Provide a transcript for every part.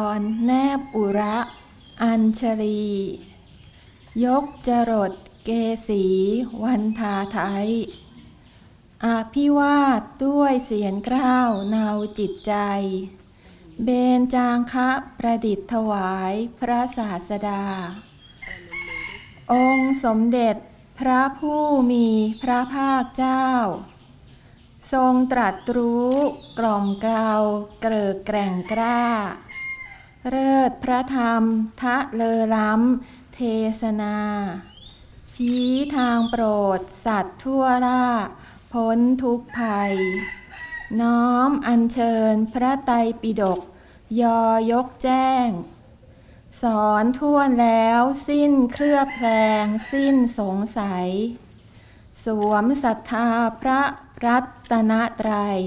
อนแนบอุระ อัญชลียกจรดเกสีวันทาไทยอภิวาทด้วยเสียงกล้าวเนาจิตใจ เบญจางคะประดิษฐ์ถวายพระศาสดา องค์สมเด็จพระผู้มีพระภาคเจ้า ทรงตรัสรู้กล่อมเกลาเกริกแกร่งกล้า เลิศพระธรรม ทะเลอล้ำ เทศนา ชี้ทางโปรด สัตว์ทั่วล่าพ้นทุกภัย น้อมอัญเชิญพระไตรปิฎกยอยกแจ้ง สอนทั่วแล้วสิ้นเครือบแคลงสิ้นสงสัย สวมศรัทธาพระรัตนตรัย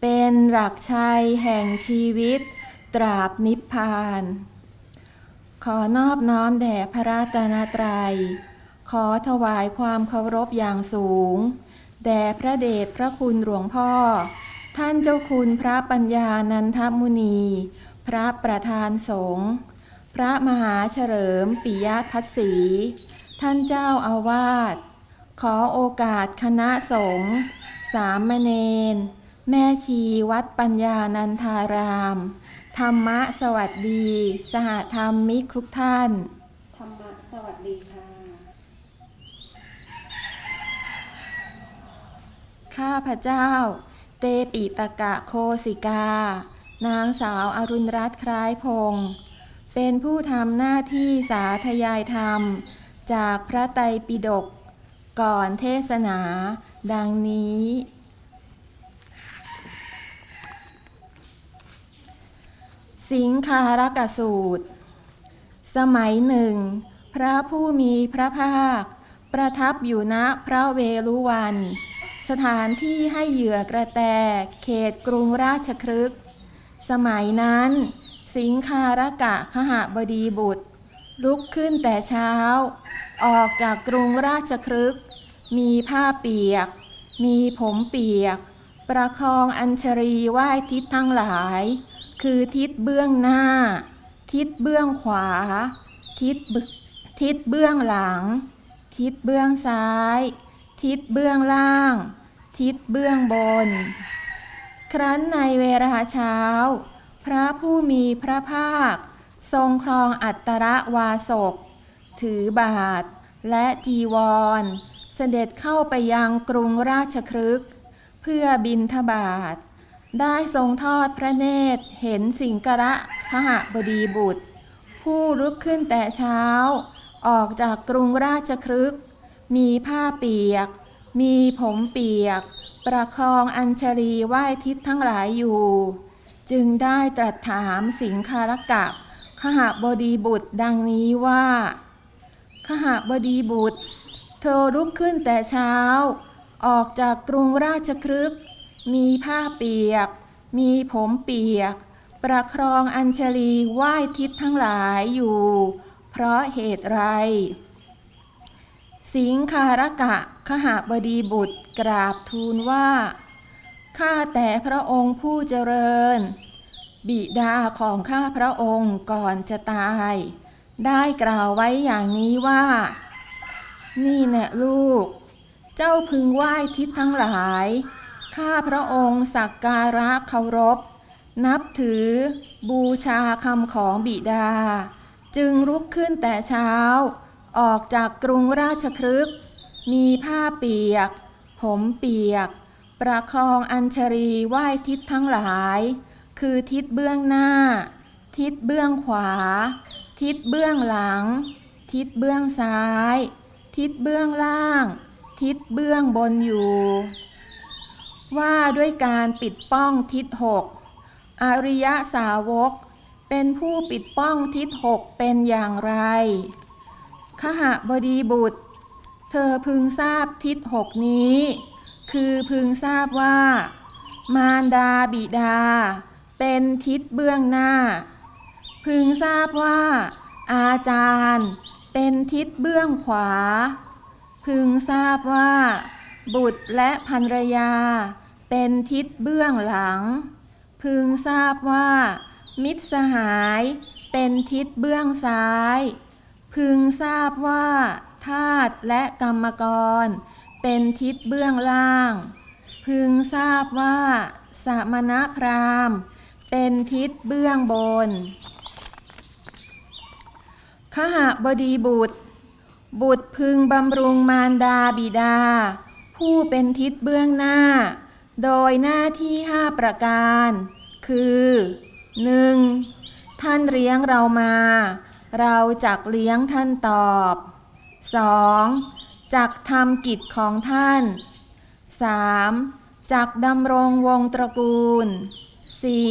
เป็นหลักชัยแห่งชีวิต ตราบนิพพาน ขอนอบน้อมแด่พระรัตนตรัย ขอถวายความเคารพอย่างสูง แด่พระเดชพระคุณหลวงพ่อ ท่านเจ้าคุณพระปัญญานันทมุนี พระประธานสงฆ์พระมหาเฉลิมปิยทัศสี ท่านเจ้าอาวาส ขอโอกาสคณะสงฆ์สามเณรแม่ชีวัดปัญญานันทาราม ธรรมะสวัสดี สหธรรมิกทุกท่าน ธรรมะสวัสดีค่ะ ข้าพเจ้า เตปิตกะโคสิกา นางสาวอรุณรัตน์คล้ายพงศ์เป็นผู้ทำหน้าที่สาธยายธรรม จากพระไตรปิฎกก่อนเทศนา ดังนี้ สิงคารกสูตร สมัยหนึ่ง พระผู้มีพระภาค ประทับอยู่ณพระเวลุวัน สถานที่ให้เหยื่อกระแตเขตกรุงราชครึก สมัยนั้น สิงคารกะขหบดีบุตร ลุกขึ้นแต่เช้า ออกจากกรุงราชครึก มีผ้าเปียก มีผมเปียก ประคองอัญชรีไหว้ทิศทั้งหลาย คือทิศเบื้องหน้า ทิศเบื้องขวา ทิศบทิศเบื้องหลัง ทิศเบื้องซ้าย ทิศเบื้องล่าง ทิศเบื้องบน ครั้นในเวลาเช้า พระผู้มีพระภาค ทรงครองอัตตรวาสก ถือบาทและจีวร เสด็จเข้าไปยังกรุงราชครึก เพื่อบินทบาท ได้ทรงทอดพระเนตร เห็นสิงกระขหบดีบุตร ผู้ลุกขึ้นแต่เช้า ออกจากกรุงราชครึก มีผ้าเปียก มีผมเปียก ประคองอัญชลีไหว้ทิศทั้งหลายอยู่ จึงได้ตรัสถามสิงคารกะขหบดีบุตรดังนี้ว่า ขหบดีบุตร เธอลุกขึ้นแต่เช้า ออกจากกรุงราชครึก มีผ้าเปียก มีผมเปียก ประครองอัญชลีไหว้ทิศทั้งหลายอยู่ เพราะเหตุไร สิงคารกะขหบดีบุตรกราบทูลว่า ข้าแต่พระองค์ผู้เจริญ บิดาของข้าพระองค์ก่อนจะตาย ได้กล่าวไว้อย่างนี้ว่า นี่แน่ลูก เจ้าพึงไหว้ทิศทั้งหลาย ข้าพระองค์สักการะเคารพ นับถือบูชาคำของบิดา จึงลุกขึ้นแต่เช้า ออกจากกรุงราชครึก มีผ้าเปียก ผมเปียก ประคองอัญชรีไหว้ทิศทั้งหลาย คือทิศเบื้องหน้า ทิศเบื้องขวา ทิศเบื้องหลัง ทิศเบื้องซ้าย ทิศเบื้องล่าง ทิศเบื้องบนอยู่ ว่าด้วยการปิดป้องทิศหกอริยสาวก เป็นผู้ปิดป้องทิศหกเป็นอย่างไร ขหบดีบุตร เธอพึงทราบทิศหกนี้ คือพึงทราบว่า มารดาบิดา เป็นทิศเบื้องหน้า พึงทราบว่า อาจารย์ เป็นทิศเบื้องขวา พึงทราบว่า บุตรและภรรยา เป็นทิศเบื้องหลัง พึงทราบว่า มิตรสหายเป็นทิศเบื้องซ้าย พึงทราบว่าทาตุและกรรมกร เป็นทิศเบื้องล่าง พึงทราบว่าสมณพราหมณ์เป็นทิศเบื้องบนขหบดีบุตร บุตรพึงบำรุงมารดาบิดา ผู้เป็นทิศเบื้องหน้า โดยหน้าที่ห้าประการ คือ 1. ท่านเลี้ยงเรามา เราจักเลี้ยงท่านตอบ 2. จักทำกิจของท่าน 3. จักดำรงวงตระกูล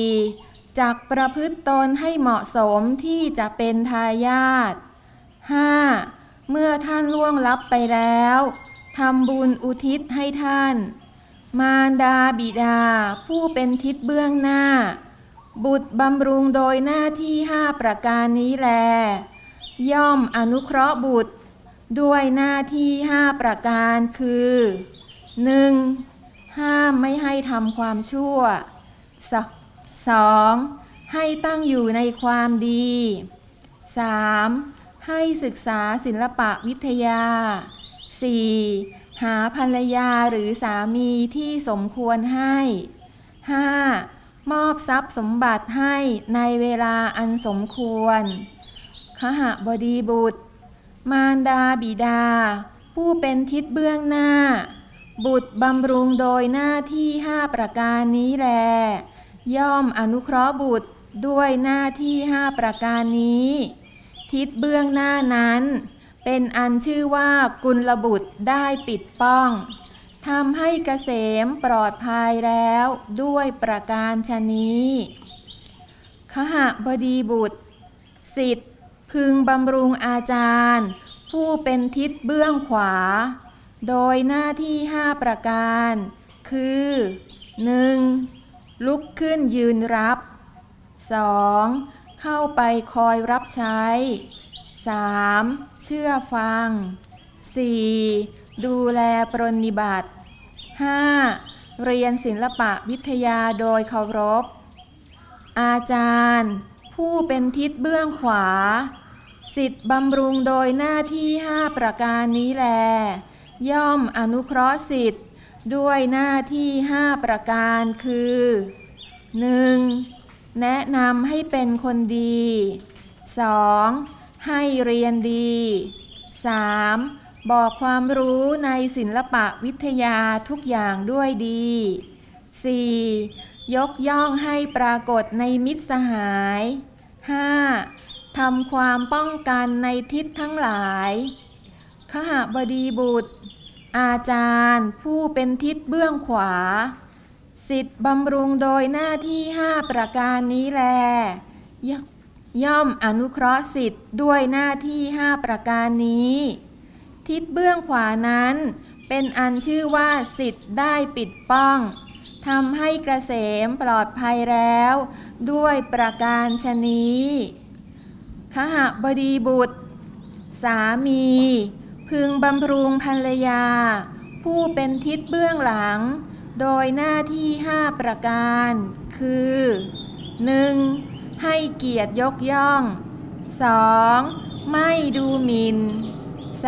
4. จักประพฤติตนให้เหมาะสมที่จะเป็นทายาท 5. เมื่อท่านล่วงลับไปแล้ว ทำบุญอุทิศให้ท่าน มารดาบิดา ผู้เป็นทิศเบื้องหน้า บุตรบำรุงโดยหน้าที่ห้าประการนี้แล ย่อมอนุเคราะห์บุตร ด้วยหน้าที่ห้าประการคือ 1. ห้ามไม่ให้ทำความชั่ว 2. ให้ตั้งอยู่ในความดี 3. ให้ศึกษาศิลปะวิทยา 4. หาภรรยาหรือสามีที่สมควรให้ 5. มอบทรัพย์สมบัติให้ในเวลาอันสมควร ขหบดีบุตร มารดาบิดา ผู้เป็นทิศเบื้องหน้า บุตรบำรุงโดยหน้าที่ห้าประการนี้แล ย่อมอนุเคราะห์บุตรด้วยหน้าที่ห้าประการนี้ ทิศเบื้องหน้านั้น เป็นอันชื่อว่ากุลบุตรได้ปิดป้องทำให้เกษมปลอดภัยแล้วด้วยประการชนี้ขหบดีบุตร สิทธิ์พึงบำรุงอาจารย์ ผู้เป็นทิศเบื้องขวา โดยหน้าที่ห้าประการ คือ 1. ลุกขึ้นยืนรับ 2. เข้าไปคอยรับใช้ 3. เชื่อฟัง 4. ดูแลปรนนิบัติ 5. เรียนศิลปะวิทยาโดยเคารพ อาจารย์ ผู้เป็นทิศเบื้องขวา สิทธิ์บำรุงโดยหน้าที่ห้าประการนี้แล ย่อมอนุเคราะห์สิทธิ์ด้วยหน้าที่ห้าประการคือ 1. แนะนำให้เป็นคนดี 2. ให้เรียนดี 3. บอกความรู้ในศิลปะวิทยาทุกอย่างด้วยดี 4. ยกย่องให้ปรากฏในมิตรสหาย 5. ทำความป้องกันในทิศทั้งหลายขหบดีบุตร อาจารย์ผู้เป็นทิศเบื้องขวา สิทธิ์บำรุงโดยหน้าที่ห้าประการนี้แล ย่อมอนุเคราะห์สิทธิ์ด้วยหน้าที่ห้าประการนี้ ทิศเบื้องขวานั้น เป็นอันชื่อว่าสิทธิ์ได้ปิดป้องทำให้เกษมปลอดภัยแล้ว ด้วยประการชนีขหบดีบุตร สามี พึงบำรุงภรรยา ผู้เป็นทิศเบื้องหลัง โดยหน้าที่ห้าประการ คือ 1. ให้เกียรติยกย่อง 2. ไม่ดูหมิน่น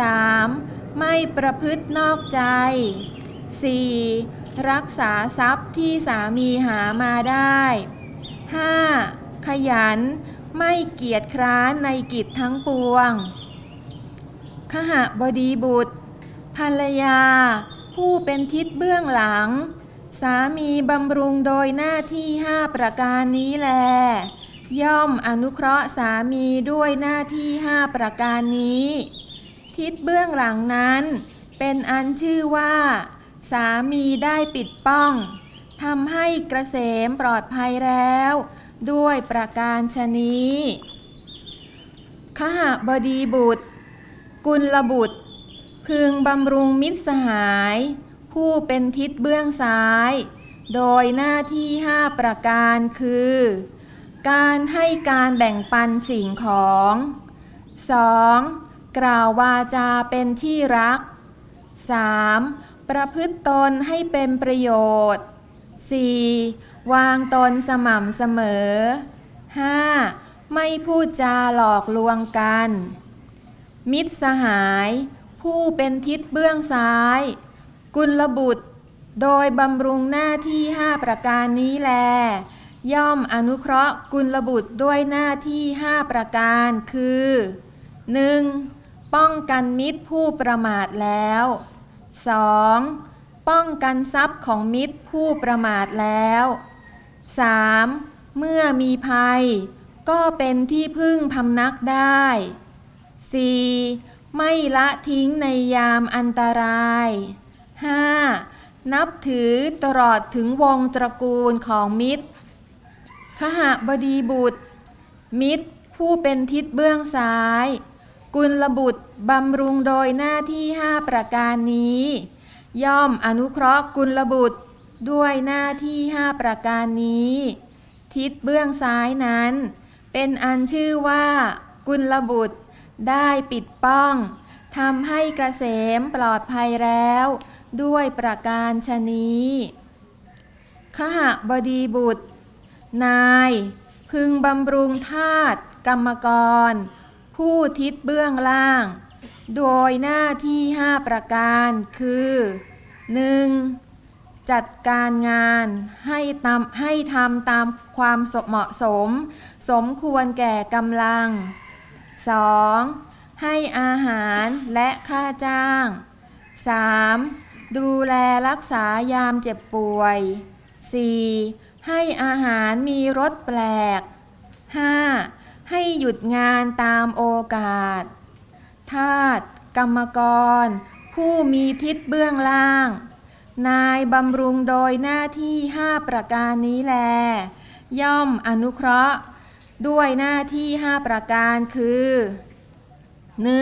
3. ไม่ประพฤตินอกใจ 4. รักษาทรัพย์ที่สามีหามาได้ 5. ขยันไม่เกียจคร้านในกิจทั้งปวง ขหบดีบุตร ภรรยา ผู้เป็นทิศเบื้องหลัง สามีบำรุงโดยหน้าที่ห้าประการนี้แล ย่อมอนุเคราะห์สามีด้วยหน้าที่ห้าประการนี้ ทิศเบื้องหลังนั้น เป็นอันชื่อว่า สามีได้ปิดป้องทำให้กระเกษมปลอดภัยแล้ว ด้วยประการชนี้ ขหบดีบุตร กุลบุตร พึงบำรุงมิตรสหาย ผู้เป็นทิศเบื้องซ้าย โดยหน้าที่ห้าประการคือ การให้การแบ่งปันสิ่งของ 2. กล่าววาจาเป็นที่รัก 3. ประพฤติตนให้เป็นประโยชน์ 4. วางตนสม่ำเสมอ 5. ไม่พูดจาหลอกลวงกัน มิตรสหาย ผู้เป็นทิศเบื้องซ้าย กุลบุตร โดยบำรุงหน้าที่ห้าประการนี้แล ย่อมอนุเคราะห์กุลบุตรด้วยหน้าที่ห้าประการคือ 1. ป้องกันมิตรผู้ประมาทแล้ว 2. ป้องกันทรัพย์ของมิตรผู้ประมาทแล้ว 3. เมื่อมีภัย ก็เป็นที่พึ่งพำนักได้ 4. ไม่ละทิ้งในยามอันตราย 5. นับถือตลอดถึงวงตระกูลของมิตร ขหบดีบุตร มิตรผู้เป็นทิศเบื้องซ้าย กุลบุตรบำรุงโดยหน้าที่ห้าประการนี้ ย่อมอนุเคราะห์กุลบุตรด้วยหน้าที่ห้าประการนี้ ทิศเบื้องซ้ายนั้น เป็นอันชื่อว่า กุลบุตรได้ปิดป้องทำให้เกษมปลอดภัยแล้ว ด้วยประการชนี้ขหบดีบุตร นายพึงบำรุงทาตกรรมกร ผู้ทิศเบื้องล่าง โดยหน้าที่ห้าประการคือ 1. จัดการงานให้ตามให้ทำตามความเหมาะสม สมควรแก่กำลัง 2. ให้อาหารและค่าจ้าง 3. ดูแลรักษายามเจ็บป่วย 4. ให้อาหารมีรสแปลก 5. ให้หยุดงานตามโอกาสทาตกรรมกร ผู้มีทิศเบื้องล่าง นายบำรุงโดยหน้าที่ห้าประการนี้แล ย่อมอนุเคราะห์ ด้วยหน้าที่ห้าประการคือ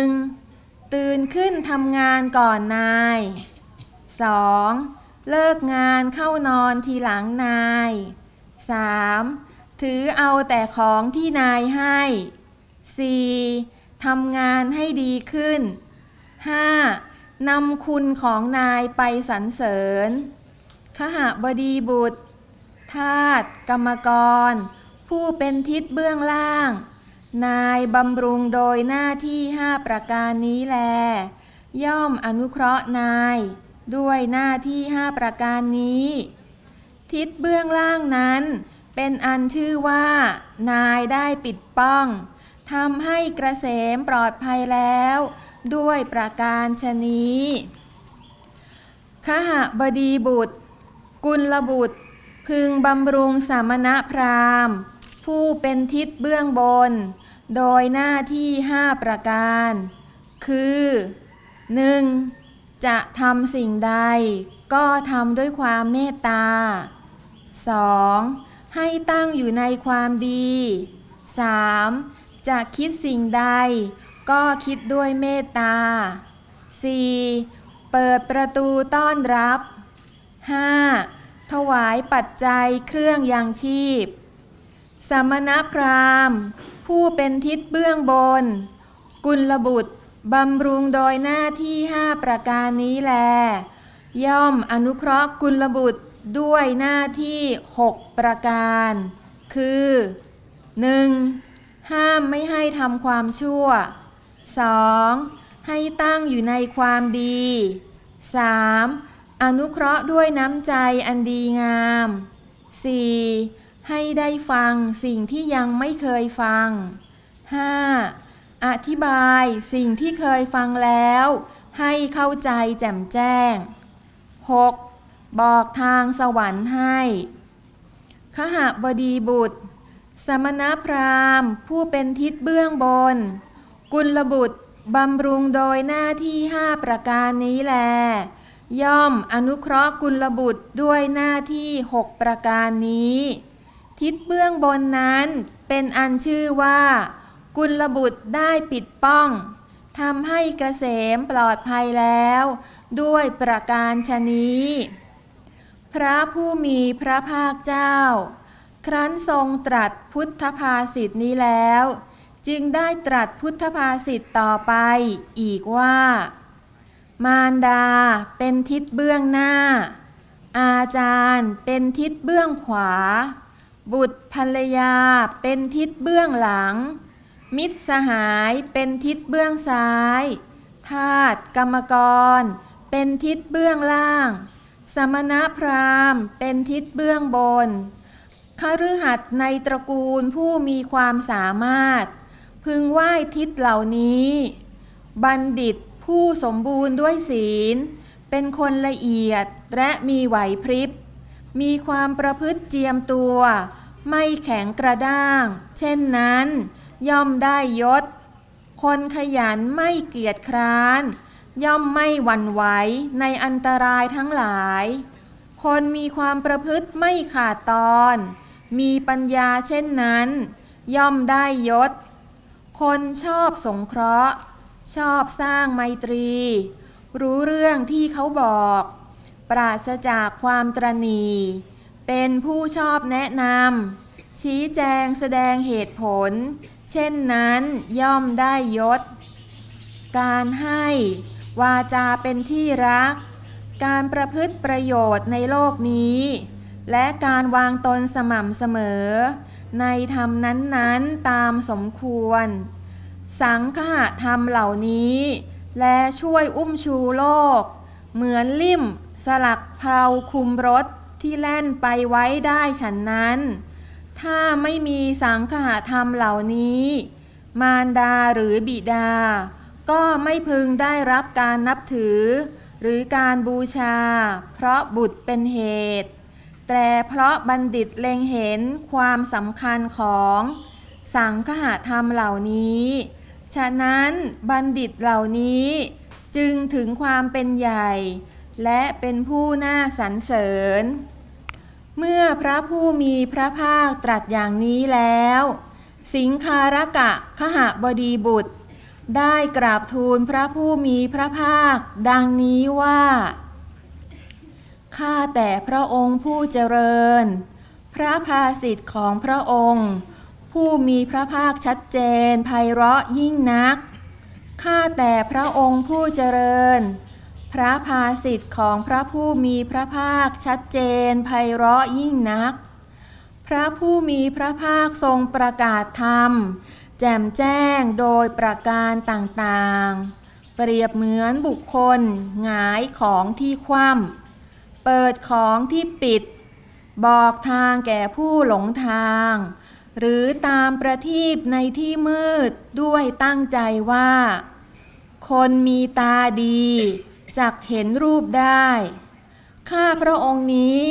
1. ตื่นขึ้นทำงานก่อนนาย 2. เลิกงานเข้านอนทีหลังนาย 3. ถือเอาแต่ของที่นายให้ 4. ทำงานให้ดีขึ้น 5. นำคุณของนายไปสรรเสริญขหบดีบุตร ทาตกรรมกร ผู้เป็นทิศเบื้องล่าง นายบำรุงโดยหน้าที่ห้าประการนี้แล ย่อมอนุเคราะห์นาย ด้วยหน้าที่ห้าประการนี้ ทิศเบื้องล่างนั้น เป็นอันชื่อว่า นายได้ปิดป้องทำให้กระเสมปลอดภัยแล้ว ด้วยประการชนี้ขหบดีบุตร กุลบุตร พึงบำรุงสามณพราหมณ์ ผู้เป็นทิศเบื้องบน โดยหน้าที่ห้าประการ คือ 1. จะทำสิ่งใด ก็ทำด้วยความเมตตา 2. ให้ตั้งอยู่ในความดี 3. จะคิดสิ่งใด ก็คิดด้วยเมตตา 4. เปิดประตูต้อนรับ 5. ถวายปัจจัยเครื่องยังชีพ สมณพราหมณ์ ผู้เป็นทิศเบื้องบน กุลบุตร บำรุงโดยหน้าที่ห้าประการนี้แล ย่อมอนุเคราะห์กุลบุตรด้วยหน้าที่หกประการ คือ 1. ห้ามไม่ให้ทำความชั่ว 2. ให้ตั้งอยู่ในความดี 3. อนุเคราะห์ด้วยน้ำใจอันดีงาม 4. ให้ได้ฟังสิ่งที่ยังไม่เคยฟัง 5. อธิบายสิ่งที่เคยฟังแล้ว ให้เข้าใจแจ่มแจ้ง 6. บอกทางสวรรค์ให้ขหบดีบุตร สมณพราหมณ์ ผู้เป็นทิศเบื้องบน กุลบุตรบำรุงโดยหน้าที่ห้าประการนี้แล ย่อมอนุเคราะห์กุลบุตรด้วยหน้าที่หกประการนี้ ทิศเบื้องบนนั้นเป็นอันชื่อว่า กุลบุตรได้ปิดป้องทำให้เกษมปลอดภัยแล้ว ด้วยประการชนี้ พระผู้มีพระภาคเจ้า ครั้นทรงตรัสพุทธภาษิตนี้แล้ว จึงได้ตรัสพุทธภาษิตต่อไปอีกว่า มารดาเป็นทิศเบื้องหน้า อาจารย์เป็นทิศเบื้องขวา บุตรภรรยาเป็นทิศเบื้องหลัง มิตรสหายเป็นทิศเบื้องซ้าย ทาสกรรมกร เป็นทิศเบื้องล่าง สมณพราหมณ์ เป็นทิศเบื้องบนคฤหัสถ์ในตระกูลผู้มีความสามารถ พึงไหว้ทิศเหล่านี้ บัณฑิตผู้สมบูรณ์ด้วยศีล เป็นคนละเอียดและมีไหวพริบ มีความประพฤติเจียมตัว ไม่แข็งกระด้าง เช่นนั้น ย่อมได้ยศ คนขยันไม่เกียจคร้าน ย่อมไม่หวั่นไหวในอันตรายทั้งหลาย คนมีความประพฤติไม่ขาดตอน มีปัญญาเช่นนั้น ย่อมได้ยศ คนชอบสงเคราะห์ ชอบสร้างไมตรี รู้เรื่องที่เขาบอก ปราศจากความตรณี เป็นผู้ชอบแนะนำชี้แจงแสดงเหตุผล เช่นนั้นย่อมได้ยศ การให้วาจาเป็นที่รัก การประพฤติประโยชน์ในโลกนี้ และการวางตนสม่ำเสมอ ในธรรมนั้นๆตามสมควร สังฆะธรรมเหล่านี้ และช่วยอุ้มชูโลก เหมือนลิ่มสลักเพลาคุมรถที่แล่นไปไว้ได้ฉันนั้น ถ้าไม่มีสังฆะธรรมเหล่านี้ มารดาหรือบิดา ก็ไม่พึงได้รับการนับถือ หรือการบูชา เพราะบุตรเป็นเหตุ แต่เพราะบัณฑิตเล็งเห็นความสำคัญของสังฆะธรรมเหล่านี้ ฉะนั้นบัณฑิตเหล่านี้จึงถึงความเป็นใหญ่ และเป็นผู้น่าสรรเสริญ เมื่อพระผู้มีพระภาคตรัสอย่างนี้แล้ว สิงคารกะขหบดีบุตร ได้กราบทูลพระผู้มีพระภาค ดังนี้ว่าข้าแต่พระองค์ผู้เจริญ พระภาสิทธิ์ของพระองค์ ผู้มีพระภาคชัดเจนไพเราะยิ่งนักข้าแต่พระองค์ผู้เจริญ พระภาสิทธิ์ของพระผู้มีพระภาคชัดเจนไพเราะยิ่งนัก พระผู้มีพระภาคทรงประกาศธรรม แจ่มแจ้งโดยประการต่างๆ เปรียบเหมือนบุคคลหงายของที่คว่ำเปิดของที่ปิด บอกทางแก่ผู้หลงทาง หรือตามประทีปในที่มืดด้วยตั้งใจว่า คนมีตาดี จักเห็นรูปได้ ข้าพระองค์นี้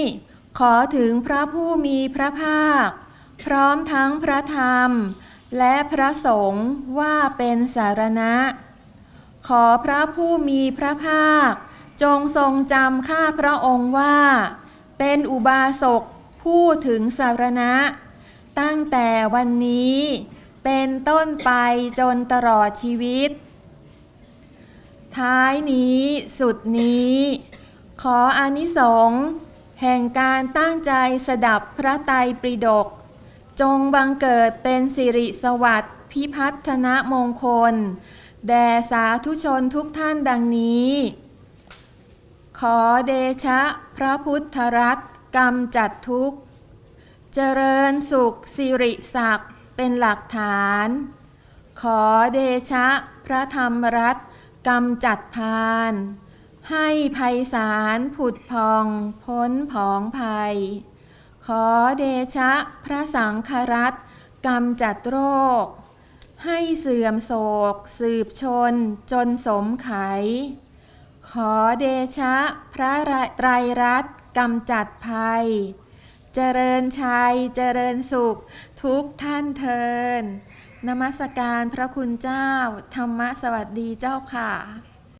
ขอถึงพระผู้มีพระภาค พร้อมทั้งพระธรรม และพระสงฆ์ว่าเป็นสารณะ ขอพระผู้มีพระภาค จงทรงจำข้าพระองค์ว่า เป็นอุบาสกผู้ถึงสารณะ ตั้งแต่วันนี้เป็นต้นไปจนตลอดชีวิต ท้ายนี้สุดนี้ ขออานิสงส์แห่งการตั้งใจสดับพระไตรปิฎกจงบังเกิดเป็นสิริสวัสดิ์พิพัฒนมงคล แด่สาธุชนทุกท่านดังนี้ ขอเดชะพระพุทธรัตน์กำจัดทุกข์ เจริญสุขสิริศักดิ์เป็นหลักฐาน ขอเดชะพระธรรมรัตน์ กำจัดพาน ให้ภัยสารผุดพอง พ้นผองภัย ขอเดชะพระสังฆรัตกำจัดโรค ให้เสื่อมโศก สืบชน จนสมไข ขอเดชะพระไตรรัตกำจัดภัย เจริญชัย เจริญสุข ทุกท่านเทิน นมัสการพระคุณเจ้า ธรรมสวัสดีเจ้าค่ะ